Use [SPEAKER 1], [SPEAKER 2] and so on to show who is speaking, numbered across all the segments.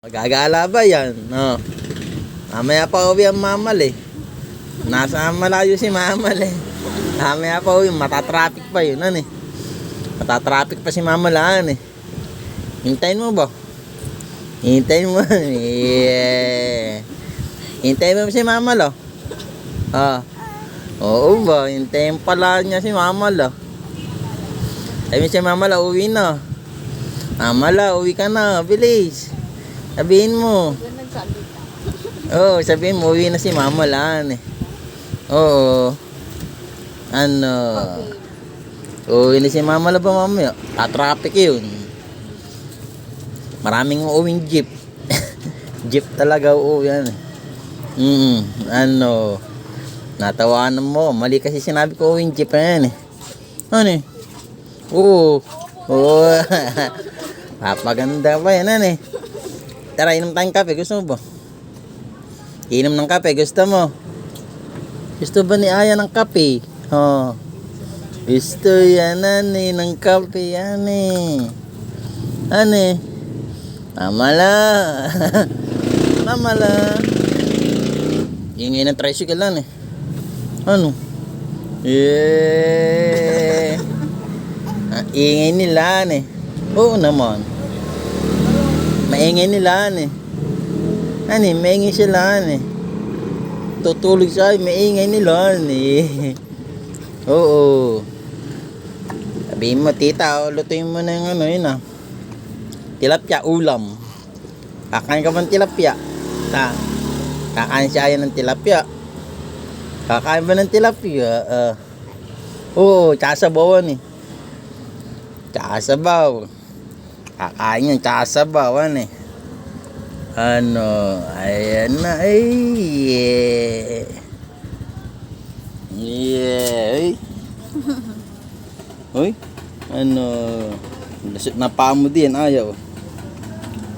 [SPEAKER 1] Magagala ba yan? No. Mamaya pa uwi ang mamal eh. Nasa malayo si mamal eh. Mamaya pa uwi, matatraffic pa yun. Ano eh. Matatraffic pa si mamalaan eh. Hintayin mo ba? Hintayin mo. yeah. Hintayin mo si mamal oh. Ah. Oo ba? Hintayin pala niya si mamal oh. Sabi si mamal oh, uwi na. Mamala, uwi ka na. Bilis. Sabihin mo. Oo, sabihin mo, uwi na si Mama Lan eh. Oo. Ano? Uwi na si Mama Lan ba mamaya? Tatraffic yun. Maraming uuwing jeep. jeep talaga uuwi yan. Mm, ano? Natawanan mo. Mali kasi sinabi ko uuwing jeep yan eh. Ano eh? Oo. Oo. Papaganda pa yan ano eh. Tara, inom tayong kape. Gusto mo ba? Inom ng kape. Gusto mo? Gusto ba ni Aya ng kape? Oh. Gusto yan, ani, ng kape, ani. Ani. Mamala. Mamala. Ingay ng tricycle lang eh. Ano? Yeah. Ah, ingay nila eh. Oo naman. Maingay nila. Ano eh, maingay sila eh. Tutulog siya, maingay nila eh. Oo. Sabihin mo, tita, oh, lutuin mo na yung ano yun ah. Tilapia, ulam. Kakain ka bang tilapia? Ta. Kakain siya yan ng tilapia. Kakain ba ng tilapia? Ah. Oo, tsaka sabawan eh. Tsaka sabaw. Kakain yan, tsaka sabawan eh. Ano, ayan na, ay, yeah. Yeah, ay. Uy, ano, lusot na paa mo din, ayaw.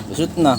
[SPEAKER 1] Lusot na.